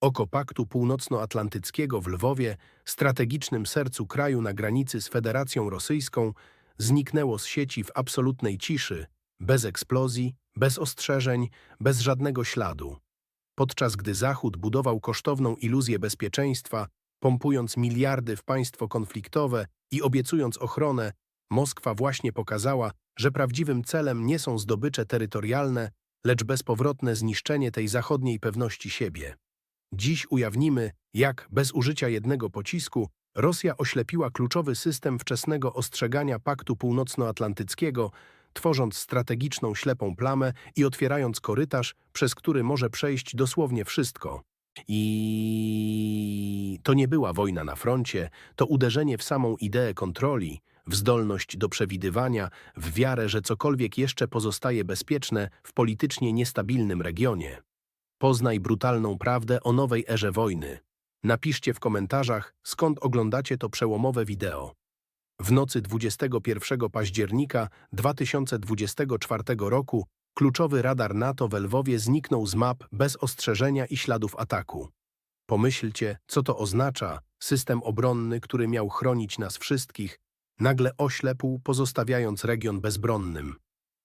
Oko Paktu Północnoatlantyckiego w Lwowie, strategicznym sercu kraju na granicy z Federacją Rosyjską, zniknęło z sieci w absolutnej ciszy, bez eksplozji, bez ostrzeżeń, bez żadnego śladu. Podczas gdy Zachód budował kosztowną iluzję bezpieczeństwa, pompując miliardy w państwo konfliktowe i obiecując ochronę, Moskwa właśnie pokazała, że prawdziwym celem nie są zdobycze terytorialne, lecz bezpowrotne zniszczenie tej zachodniej pewności siebie. Dziś ujawnimy, jak bez użycia jednego pocisku Rosja oślepiła kluczowy system wczesnego ostrzegania Paktu Północnoatlantyckiego, tworząc strategiczną ślepą plamę i otwierając korytarz, przez który może przejść dosłownie wszystko. I to nie była wojna na froncie, to uderzenie w samą ideę kontroli, w zdolność do przewidywania, w wiarę, że cokolwiek jeszcze pozostaje bezpieczne w politycznie niestabilnym regionie. Poznaj brutalną prawdę o nowej erze wojny. Napiszcie w komentarzach, skąd oglądacie to przełomowe wideo. W nocy 21 października 2024 roku kluczowy radar NATO w Lwowie zniknął z map bez ostrzeżenia i śladów ataku. Pomyślcie, co to oznacza, system obronny, który miał chronić nas wszystkich, nagle oślepł, pozostawiając region bezbronnym.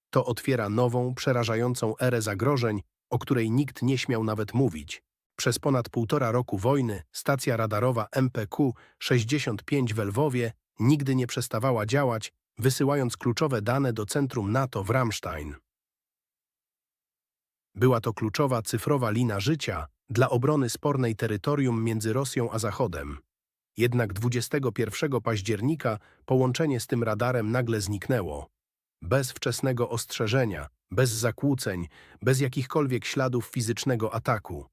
To otwiera nową, przerażającą erę zagrożeń, o której nikt nie śmiał nawet mówić. Przez ponad półtora roku wojny stacja radarowa MPQ-65 w Lwowie nigdy nie przestawała działać, wysyłając kluczowe dane do centrum NATO w Ramstein. Była to kluczowa cyfrowa lina życia dla obrony spornej terytorium między Rosją a Zachodem. Jednak 21 października połączenie z tym radarem nagle zniknęło. Bez wczesnego ostrzeżenia, bez zakłóceń, bez jakichkolwiek śladów fizycznego ataku.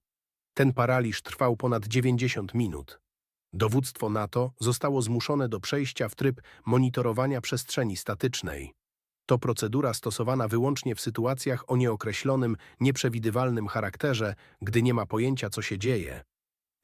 Ten paraliż trwał ponad 90 minut. Dowództwo NATO zostało zmuszone do przejścia w tryb monitorowania przestrzeni statycznej. To procedura stosowana wyłącznie w sytuacjach o nieokreślonym, nieprzewidywalnym charakterze, gdy nie ma pojęcia, co się dzieje.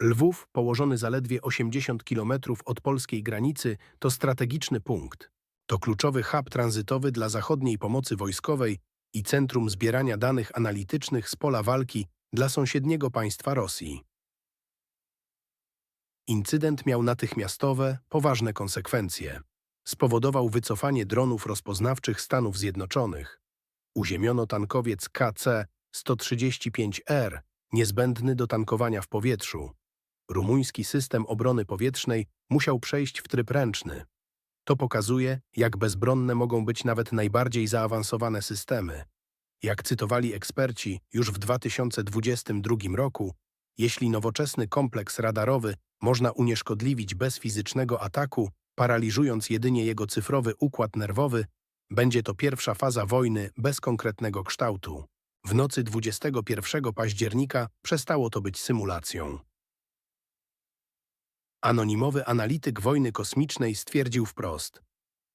Lwów, położony zaledwie 80 km od polskiej granicy, to strategiczny punkt. To kluczowy hub tranzytowy dla zachodniej pomocy wojskowej i centrum zbierania danych analitycznych z pola walki dla sąsiedniego państwa Rosji. Incydent miał natychmiastowe, poważne konsekwencje. Spowodował wycofanie dronów rozpoznawczych Stanów Zjednoczonych. Uziemiono tankowiec KC-135R, niezbędny do tankowania w powietrzu. Rumuński system obrony powietrznej musiał przejść w tryb ręczny. To pokazuje, jak bezbronne mogą być nawet najbardziej zaawansowane systemy. Jak cytowali eksperci już w 2022 roku, jeśli nowoczesny kompleks radarowy można unieszkodliwić bez fizycznego ataku, paraliżując jedynie jego cyfrowy układ nerwowy, będzie to pierwsza faza wojny bez konkretnego kształtu. W nocy 21 października przestało to być symulacją. Anonimowy analityk wojny kosmicznej stwierdził wprost: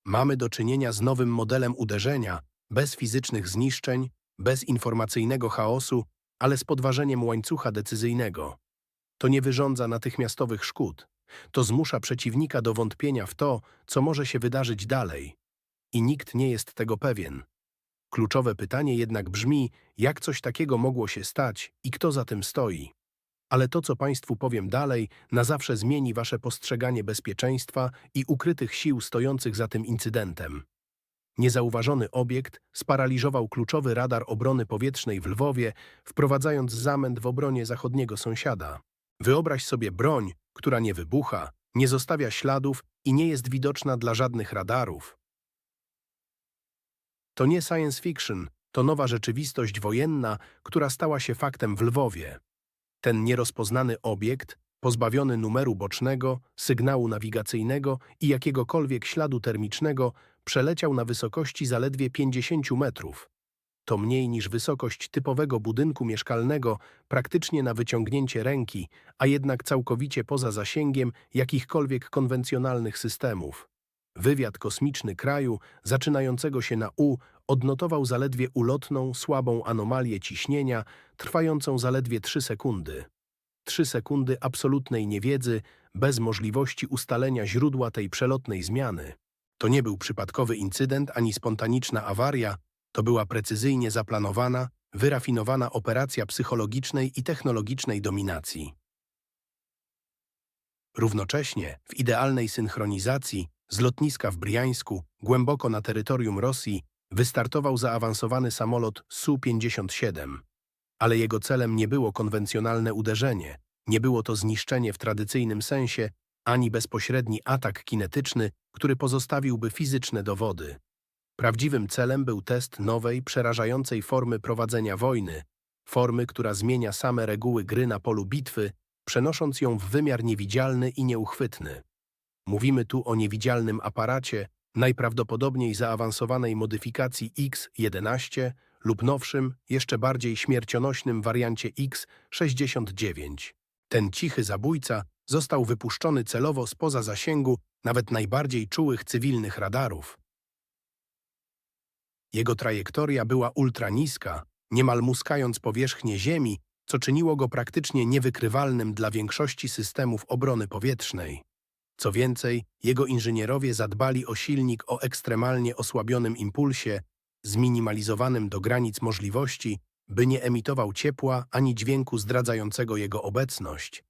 Mamy do czynienia z nowym modelem uderzenia, bez fizycznych zniszczeń, bez informacyjnego chaosu, ale z podważeniem łańcucha decyzyjnego. To nie wyrządza natychmiastowych szkód. To zmusza przeciwnika do wątpienia w to, co może się wydarzyć dalej. I nikt nie jest tego pewien. Kluczowe pytanie jednak brzmi, jak coś takiego mogło się stać i kto za tym stoi. Ale to, co Państwu powiem dalej, na zawsze zmieni Wasze postrzeganie bezpieczeństwa i ukrytych sił stojących za tym incydentem. Niezauważony obiekt sparaliżował kluczowy radar obrony powietrznej w Lwowie, wprowadzając zamęt w obronie zachodniego sąsiada. Wyobraź sobie broń, która nie wybucha, nie zostawia śladów i nie jest widoczna dla żadnych radarów. To nie science fiction, to nowa rzeczywistość wojenna, która stała się faktem w Lwowie. Ten nierozpoznany obiekt, pozbawiony numeru bocznego, sygnału nawigacyjnego i jakiegokolwiek śladu termicznego, przeleciał na wysokości zaledwie 50 metrów. To mniej niż wysokość typowego budynku mieszkalnego, praktycznie na wyciągnięcie ręki, a jednak całkowicie poza zasięgiem jakichkolwiek konwencjonalnych systemów. Wywiad kosmiczny kraju, zaczynającego się na U, odnotował zaledwie ulotną, słabą anomalię ciśnienia, trwającą zaledwie 3 sekundy. 3 sekundy absolutnej niewiedzy, bez możliwości ustalenia źródła tej przelotnej zmiany. To nie był przypadkowy incydent ani spontaniczna awaria, to była precyzyjnie zaplanowana, wyrafinowana operacja psychologicznej i technologicznej dominacji. Równocześnie, w idealnej synchronizacji, z lotniska w Briańsku, głęboko na terytorium Rosji, wystartował zaawansowany samolot Su-57. Ale jego celem nie było konwencjonalne uderzenie, nie było to zniszczenie w tradycyjnym sensie, ani bezpośredni atak kinetyczny, który pozostawiłby fizyczne dowody. Prawdziwym celem był test nowej, przerażającej formy prowadzenia wojny, formy, która zmienia same reguły gry na polu bitwy, przenosząc ją w wymiar niewidzialny i nieuchwytny. Mówimy tu o niewidzialnym aparacie, najprawdopodobniej zaawansowanej modyfikacji X-11 lub nowszym, jeszcze bardziej śmiercionośnym wariancie X-69. Ten cichy zabójca został wypuszczony celowo spoza zasięgu nawet najbardziej czułych cywilnych radarów. Jego trajektoria była ultraniska, niemal muskając powierzchnię Ziemi, co czyniło go praktycznie niewykrywalnym dla większości systemów obrony powietrznej. Co więcej, jego inżynierowie zadbali o silnik o ekstremalnie osłabionym impulsie, zminimalizowanym do granic możliwości, by nie emitował ciepła ani dźwięku zdradzającego jego obecność.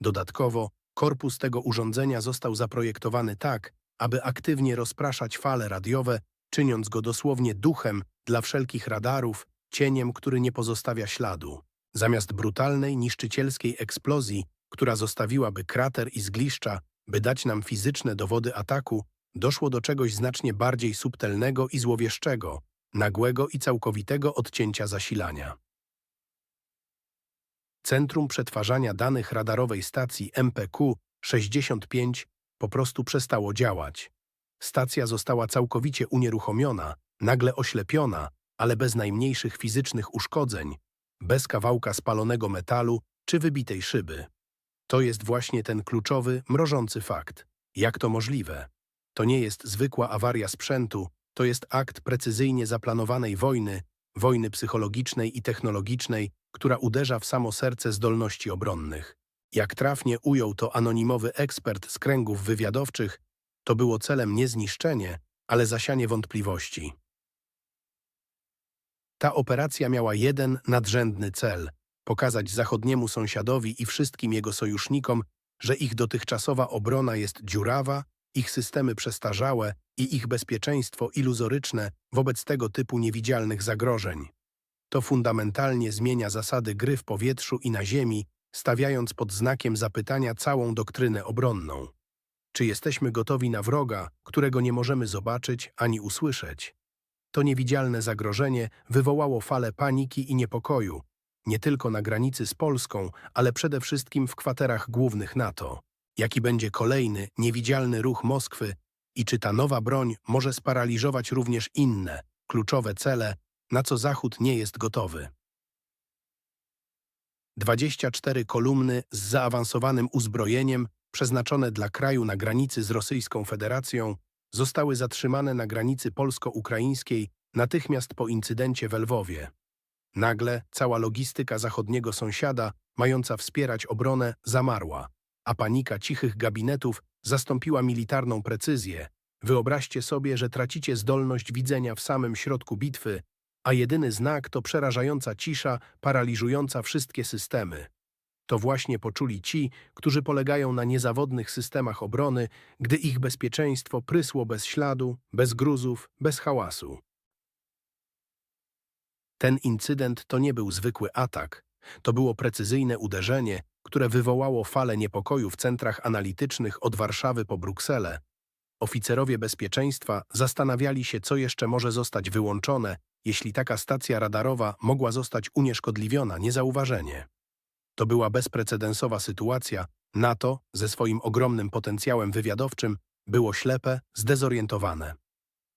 Dodatkowo, korpus tego urządzenia został zaprojektowany tak, aby aktywnie rozpraszać fale radiowe, czyniąc go dosłownie duchem dla wszelkich radarów, cieniem, który nie pozostawia śladu. Zamiast brutalnej, niszczycielskiej eksplozji, która zostawiłaby krater i zgliszcza, by dać nam fizyczne dowody ataku, doszło do czegoś znacznie bardziej subtelnego i złowieszczego, nagłego i całkowitego odcięcia zasilania. Centrum Przetwarzania Danych Radarowej Stacji MPQ-65 po prostu przestało działać. Stacja została całkowicie unieruchomiona, nagle oślepiona, ale bez najmniejszych fizycznych uszkodzeń, bez kawałka spalonego metalu czy wybitej szyby. To jest właśnie ten kluczowy, mrożący fakt. Jak to możliwe? To nie jest zwykła awaria sprzętu, to jest akt precyzyjnie zaplanowanej wojny, wojny psychologicznej i technologicznej, która uderza w samo serce zdolności obronnych. Jak trafnie ujął to anonimowy ekspert z kręgów wywiadowczych, to było celem nie zniszczenie, ale zasianie wątpliwości. Ta operacja miała jeden nadrzędny cel – pokazać zachodniemu sąsiadowi i wszystkim jego sojusznikom, że ich dotychczasowa obrona jest dziurawa, ich systemy przestarzałe i ich bezpieczeństwo iluzoryczne wobec tego typu niewidzialnych zagrożeń. To fundamentalnie zmienia zasady gry w powietrzu i na ziemi, stawiając pod znakiem zapytania całą doktrynę obronną. Czy jesteśmy gotowi na wroga, którego nie możemy zobaczyć ani usłyszeć? To niewidzialne zagrożenie wywołało falę paniki i niepokoju, nie tylko na granicy z Polską, ale przede wszystkim w kwaterach głównych NATO. Jaki będzie kolejny, niewidzialny ruch Moskwy i czy ta nowa broń może sparaliżować również inne, kluczowe cele, na co Zachód nie jest gotowy. 24 kolumny z zaawansowanym uzbrojeniem przeznaczone dla kraju na granicy z Rosyjską Federacją zostały zatrzymane na granicy polsko-ukraińskiej natychmiast po incydencie w Lwowie. Nagle cała logistyka zachodniego sąsiada, mająca wspierać obronę, zamarła, a panika cichych gabinetów zastąpiła militarną precyzję. Wyobraźcie sobie, że tracicie zdolność widzenia w samym środku bitwy, a jedyny znak to przerażająca cisza paraliżująca wszystkie systemy. To właśnie poczuli ci, którzy polegają na niezawodnych systemach obrony, gdy ich bezpieczeństwo prysło bez śladu, bez gruzów, bez hałasu. Ten incydent to nie był zwykły atak, to było precyzyjne uderzenie, które wywołało falę niepokoju w centrach analitycznych od Warszawy po Brukselę. Oficerowie bezpieczeństwa zastanawiali się, co jeszcze może zostać wyłączone, jeśli taka stacja radarowa mogła zostać unieszkodliwiona niezauważenie. To była bezprecedensowa sytuacja. NATO, ze swoim ogromnym potencjałem wywiadowczym, było ślepe, zdezorientowane.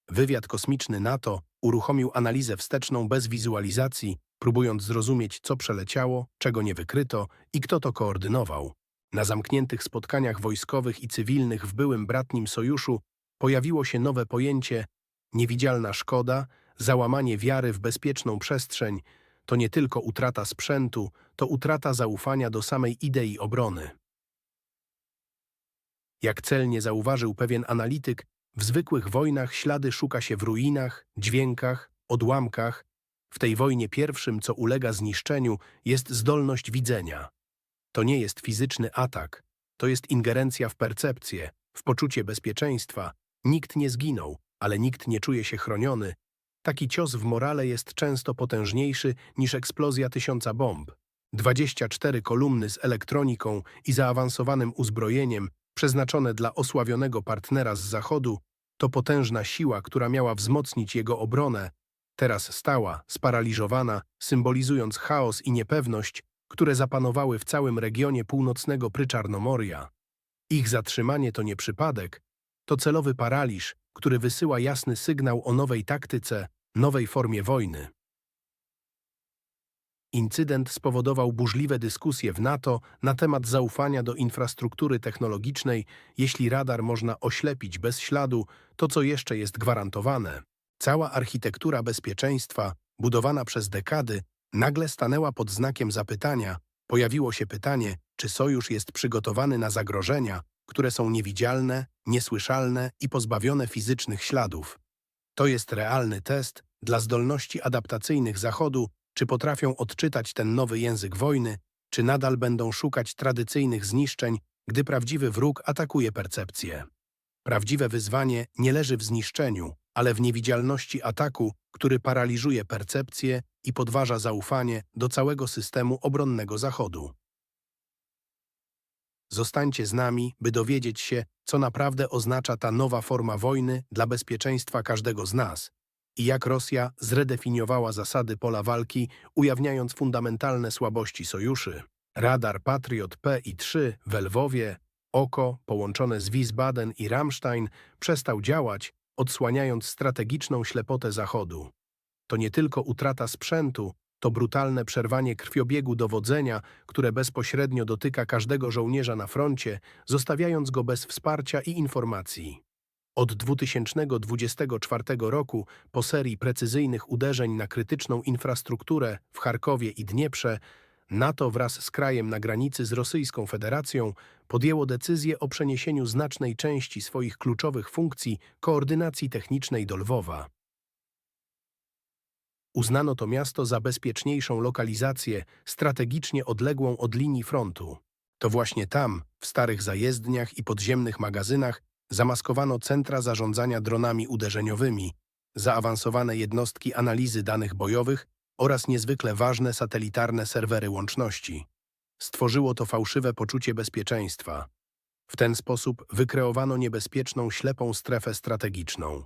Wywiad kosmiczny NATO uruchomił analizę wsteczną bez wizualizacji, próbując zrozumieć, co przeleciało, czego nie wykryto i kto to koordynował. Na zamkniętych spotkaniach wojskowych i cywilnych w byłym bratnim sojuszu pojawiło się nowe pojęcie niewidzialna szkoda, załamanie wiary w bezpieczną przestrzeń, to nie tylko utrata sprzętu, to utrata zaufania do samej idei obrony. Jak celnie zauważył pewien analityk, w zwykłych wojnach ślady szuka się w ruinach, dźwiękach, odłamkach. W tej wojnie pierwszym, co ulega zniszczeniu, jest zdolność widzenia. To nie jest fizyczny atak, To jest ingerencja w percepcję, w poczucie bezpieczeństwa. Nikt nie zginął, ale nikt nie czuje się chroniony. Taki cios w morale jest często potężniejszy niż eksplozja tysiąca bomb. 24 kolumny z elektroniką i zaawansowanym uzbrojeniem, przeznaczone dla osławionego partnera z Zachodu, to potężna siła, która miała wzmocnić jego obronę, teraz stała, sparaliżowana, symbolizując chaos i niepewność, które zapanowały w całym regionie północnego Pryczarnomoria. Ich zatrzymanie to nie przypadek, to celowy paraliż, który wysyła jasny sygnał o nowej taktyce, nowej formie wojny. Incydent spowodował burzliwe dyskusje w NATO na temat zaufania do infrastruktury technologicznej, jeśli radar można oślepić bez śladu, to co jeszcze jest gwarantowane. Cała architektura bezpieczeństwa, budowana przez dekady, nagle stanęła pod znakiem zapytania. Pojawiło się pytanie, czy sojusz jest przygotowany na zagrożenia, które są niewidzialne, niesłyszalne i pozbawione fizycznych śladów. To jest realny test dla zdolności adaptacyjnych Zachodu, czy potrafią odczytać ten nowy język wojny, czy nadal będą szukać tradycyjnych zniszczeń, gdy prawdziwy wróg atakuje percepcję. Prawdziwe wyzwanie nie leży w zniszczeniu, ale w niewidzialności ataku, który paraliżuje percepcję i podważa zaufanie do całego systemu obronnego Zachodu. Zostańcie z nami, by dowiedzieć się, co naprawdę oznacza ta nowa forma wojny dla bezpieczeństwa każdego z nas i jak Rosja zredefiniowała zasady pola walki, ujawniając fundamentalne słabości sojuszy. Radar Patriot P i 3 w Lwowie, oko połączone z Wiesbaden i Rammstein przestał działać, odsłaniając strategiczną ślepotę Zachodu. To nie tylko utrata sprzętu, to brutalne przerwanie krwiobiegu dowodzenia, które bezpośrednio dotyka każdego żołnierza na froncie, zostawiając go bez wsparcia i informacji. Od 2024 roku, po serii precyzyjnych uderzeń na krytyczną infrastrukturę w Charkowie i Dnieprze, NATO wraz z krajem na granicy z Rosyjską Federacją podjęło decyzję o przeniesieniu znacznej części swoich kluczowych funkcji koordynacji technicznej do Lwowa. Uznano to miasto za bezpieczniejszą lokalizację, strategicznie odległą od linii frontu. To właśnie tam, w starych zajezdniach i podziemnych magazynach, zamaskowano centra zarządzania dronami uderzeniowymi, zaawansowane jednostki analizy danych bojowych oraz niezwykle ważne satelitarne serwery łączności. Stworzyło to fałszywe poczucie bezpieczeństwa. W ten sposób wykreowano niebezpieczną ślepą strefę strategiczną.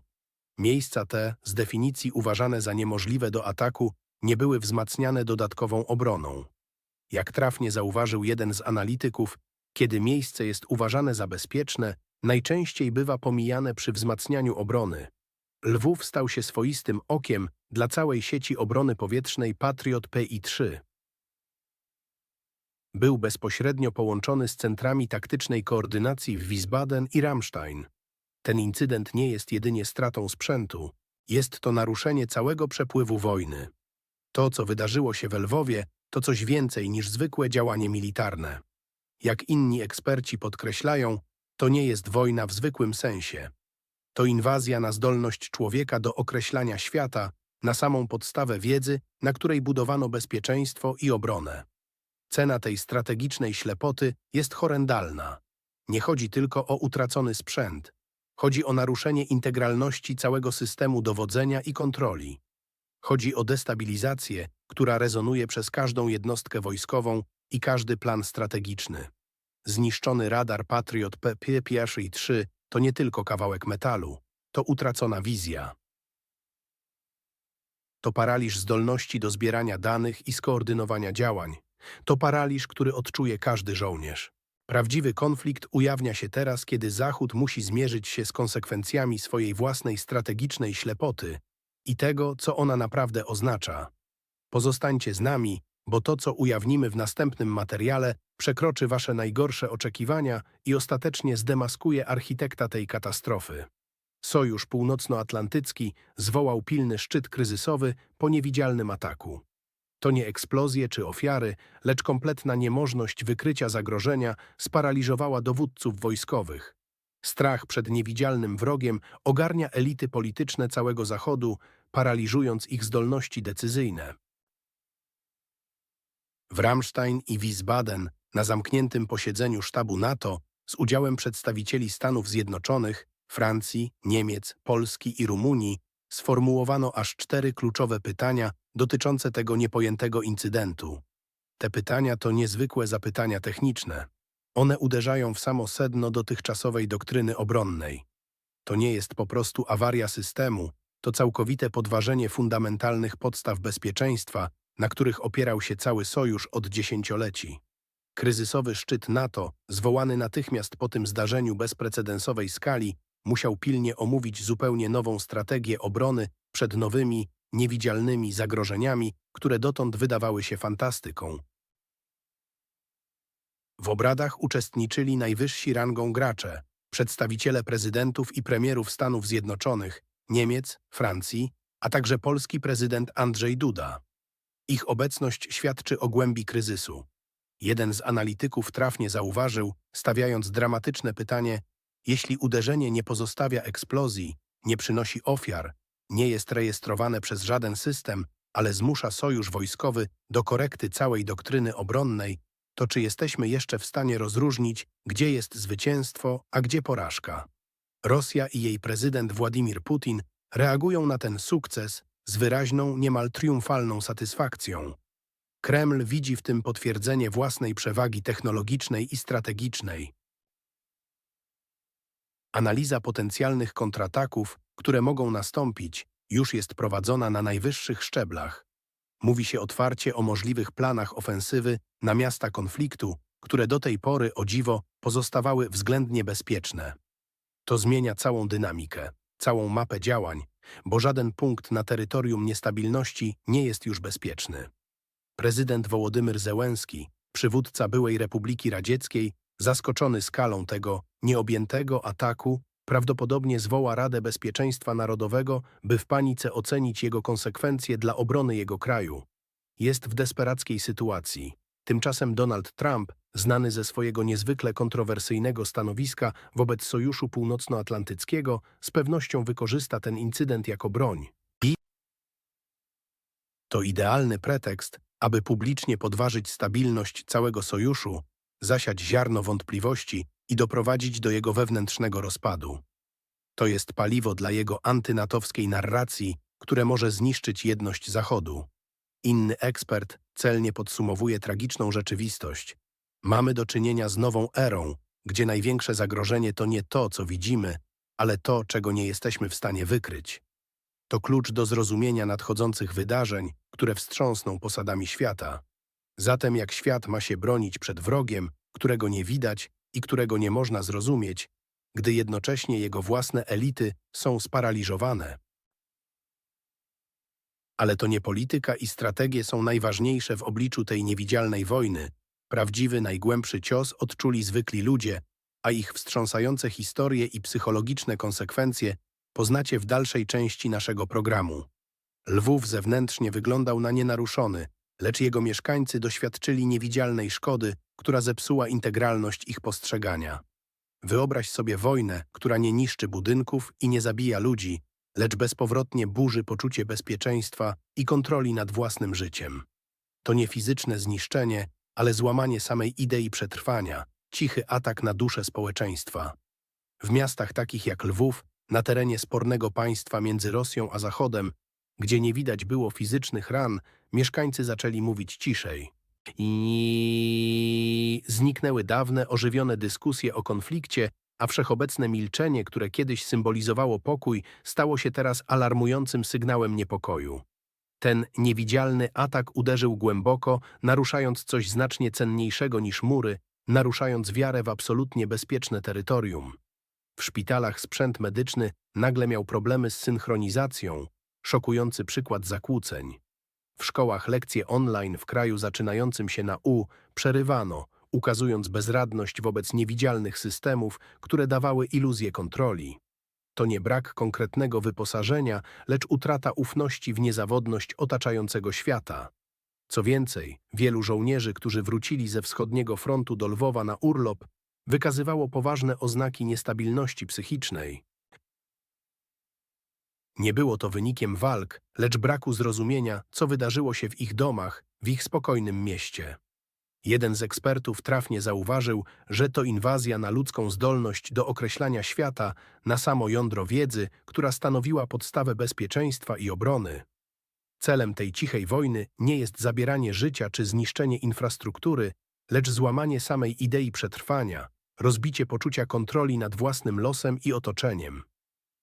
Miejsca te, z definicji uważane za niemożliwe do ataku, nie były wzmacniane dodatkową obroną. Jak trafnie zauważył jeden z analityków, kiedy miejsce jest uważane za bezpieczne, najczęściej bywa pomijane przy wzmacnianiu obrony. Lwów stał się swoistym okiem dla całej sieci obrony powietrznej Patriot PI-3. Był bezpośrednio połączony z centrami taktycznej koordynacji w Wiesbaden i Rammstein. Ten incydent nie jest jedynie stratą sprzętu, jest to naruszenie całego przepływu wojny. To, co wydarzyło się w Lwowie, to coś więcej niż zwykłe działanie militarne. Jak inni eksperci podkreślają, to nie jest wojna w zwykłym sensie. To inwazja na zdolność człowieka do określania świata, na samą podstawę wiedzy, na której budowano bezpieczeństwo i obronę. Cena tej strategicznej ślepoty jest horrendalna. Nie chodzi tylko o utracony sprzęt. Chodzi o naruszenie integralności całego systemu dowodzenia i kontroli. Chodzi o destabilizację, która rezonuje przez każdą jednostkę wojskową i każdy plan strategiczny. Zniszczony radar Patriot P-3 to nie tylko kawałek metalu, to utracona wizja. To paraliż zdolności do zbierania danych i skoordynowania działań. To paraliż, który odczuje każdy żołnierz. Prawdziwy konflikt ujawnia się teraz, kiedy Zachód musi zmierzyć się z konsekwencjami swojej własnej strategicznej ślepoty i tego, co ona naprawdę oznacza. Pozostańcie z nami, bo to, co ujawnimy w następnym materiale, przekroczy wasze najgorsze oczekiwania i ostatecznie zdemaskuje architekta tej katastrofy. Sojusz Północnoatlantycki zwołał pilny szczyt kryzysowy po niewidzialnym ataku. To nie eksplozje czy ofiary, lecz kompletna niemożność wykrycia zagrożenia sparaliżowała dowódców wojskowych. Strach przed niewidzialnym wrogiem ogarnia elity polityczne całego Zachodu, paraliżując ich zdolności decyzyjne. W Rammstein i Wiesbaden na zamkniętym posiedzeniu sztabu NATO z udziałem przedstawicieli Stanów Zjednoczonych, Francji, Niemiec, Polski i Rumunii sformułowano aż cztery kluczowe pytania dotyczące tego niepojętego incydentu. Te pytania to niezwykłe zapytania techniczne. One uderzają w samo sedno dotychczasowej doktryny obronnej. To nie jest po prostu awaria systemu, to całkowite podważenie fundamentalnych podstaw bezpieczeństwa, na których opierał się cały sojusz od dziesięcioleci. Kryzysowy szczyt NATO, zwołany natychmiast po tym zdarzeniu bezprecedensowej skali, musiał pilnie omówić zupełnie nową strategię obrony przed nowymi, niewidzialnymi zagrożeniami, które dotąd wydawały się fantastyką. W obradach uczestniczyli najwyżsi rangą gracze, przedstawiciele prezydentów i premierów Stanów Zjednoczonych, Niemiec, Francji, a także polski prezydent Andrzej Duda. Ich obecność świadczy o głębi kryzysu. Jeden z analityków trafnie zauważył, stawiając dramatyczne pytanie, jeśli uderzenie nie pozostawia eksplozji, nie przynosi ofiar, nie jest rejestrowane przez żaden system, ale zmusza sojusz wojskowy do korekty całej doktryny obronnej, to czy jesteśmy jeszcze w stanie rozróżnić, gdzie jest zwycięstwo, a gdzie porażka? Rosja i jej prezydent Władimir Putin reagują na ten sukces z wyraźną, niemal triumfalną satysfakcją. Kreml widzi w tym potwierdzenie własnej przewagi technologicznej i strategicznej. Analiza potencjalnych kontrataków, które mogą nastąpić, już jest prowadzona na najwyższych szczeblach. Mówi się otwarcie o możliwych planach ofensywy na miasta konfliktu, które do tej pory, o dziwo, pozostawały względnie bezpieczne. To zmienia całą dynamikę, całą mapę działań, bo żaden punkt na terytorium niestabilności nie jest już bezpieczny. Prezydent Wołodymyr Zełenski, przywódca byłej Republiki Radzieckiej, zaskoczony skalą tego nieobjętego ataku, prawdopodobnie zwoła Radę Bezpieczeństwa Narodowego, by w panice ocenić jego konsekwencje dla obrony jego kraju. Jest w desperackiej sytuacji. Tymczasem Donald Trump, znany ze swojego niezwykle kontrowersyjnego stanowiska wobec Sojuszu Północnoatlantyckiego, z pewnością wykorzysta ten incydent jako broń. To idealny pretekst, aby publicznie podważyć stabilność całego sojuszu, zasiać ziarno wątpliwości i doprowadzić do jego wewnętrznego rozpadu. To jest paliwo dla jego antynatowskiej narracji, które może zniszczyć jedność Zachodu. Inny ekspert celnie podsumowuje tragiczną rzeczywistość. Mamy do czynienia z nową erą, gdzie największe zagrożenie to nie to, co widzimy, ale to, czego nie jesteśmy w stanie wykryć. To klucz do zrozumienia nadchodzących wydarzeń, które wstrząsną posadami świata. Zatem jak świat ma się bronić przed wrogiem, którego nie widać i którego nie można zrozumieć, gdy jednocześnie jego własne elity są sparaliżowane. Ale to nie polityka i strategie są najważniejsze w obliczu tej niewidzialnej wojny. Prawdziwy, najgłębszy cios odczuli zwykli ludzie, a ich wstrząsające historie i psychologiczne konsekwencje poznacie w dalszej części naszego programu. Lwów zewnętrznie wyglądał na nienaruszony, lecz jego mieszkańcy doświadczyli niewidzialnej szkody, która zepsuła integralność ich postrzegania. Wyobraź sobie wojnę, która nie niszczy budynków i nie zabija ludzi, lecz bezpowrotnie burzy poczucie bezpieczeństwa i kontroli nad własnym życiem. To nie fizyczne zniszczenie, ale złamanie samej idei przetrwania, cichy atak na duszę społeczeństwa. W miastach takich jak Lwów, na terenie spornego państwa między Rosją a Zachodem, gdzie nie widać było fizycznych ran, mieszkańcy zaczęli mówić ciszej. I zniknęły dawne, ożywione dyskusje o konflikcie, a wszechobecne milczenie, które kiedyś symbolizowało pokój, stało się teraz alarmującym sygnałem niepokoju. Ten niewidzialny atak uderzył głęboko, naruszając coś znacznie cenniejszego niż mury, naruszając wiarę w absolutnie bezpieczne terytorium. W szpitalach sprzęt medyczny nagle miał problemy z synchronizacją, szokujący przykład zakłóceń. W szkołach lekcje online w kraju zaczynającym się na U przerywano, ukazując bezradność wobec niewidzialnych systemów, które dawały iluzję kontroli. To nie brak konkretnego wyposażenia, lecz utrata ufności w niezawodność otaczającego świata. Co więcej, wielu żołnierzy, którzy wrócili ze wschodniego frontu do Lwowa na urlop, wykazywało poważne oznaki niestabilności psychicznej. Nie było to wynikiem walk, lecz braku zrozumienia, co wydarzyło się w ich domach, w ich spokojnym mieście. Jeden z ekspertów trafnie zauważył, że to inwazja na ludzką zdolność do określania świata na samo jądro wiedzy, która stanowiła podstawę bezpieczeństwa i obrony. Celem tej cichej wojny nie jest zabieranie życia czy zniszczenie infrastruktury, lecz złamanie samej idei przetrwania, rozbicie poczucia kontroli nad własnym losem i otoczeniem.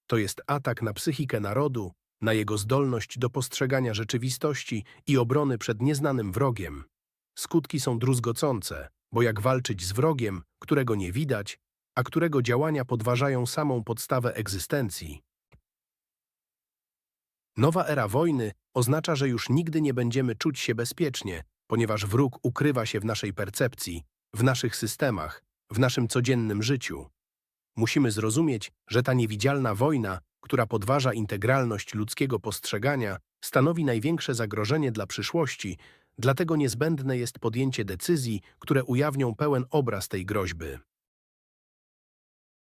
To jest atak na psychikę narodu, na jego zdolność do postrzegania rzeczywistości i obrony przed nieznanym wrogiem. Skutki są druzgocące, bo jak walczyć z wrogiem, którego nie widać, a którego działania podważają samą podstawę egzystencji? Nowa era wojny oznacza, że już nigdy nie będziemy czuć się bezpiecznie, ponieważ wróg ukrywa się w naszej percepcji, w naszych systemach, w naszym codziennym życiu. Musimy zrozumieć, że ta niewidzialna wojna, która podważa integralność ludzkiego postrzegania, stanowi największe zagrożenie dla przyszłości, dlatego niezbędne jest podjęcie decyzji, które ujawnią pełen obraz tej groźby.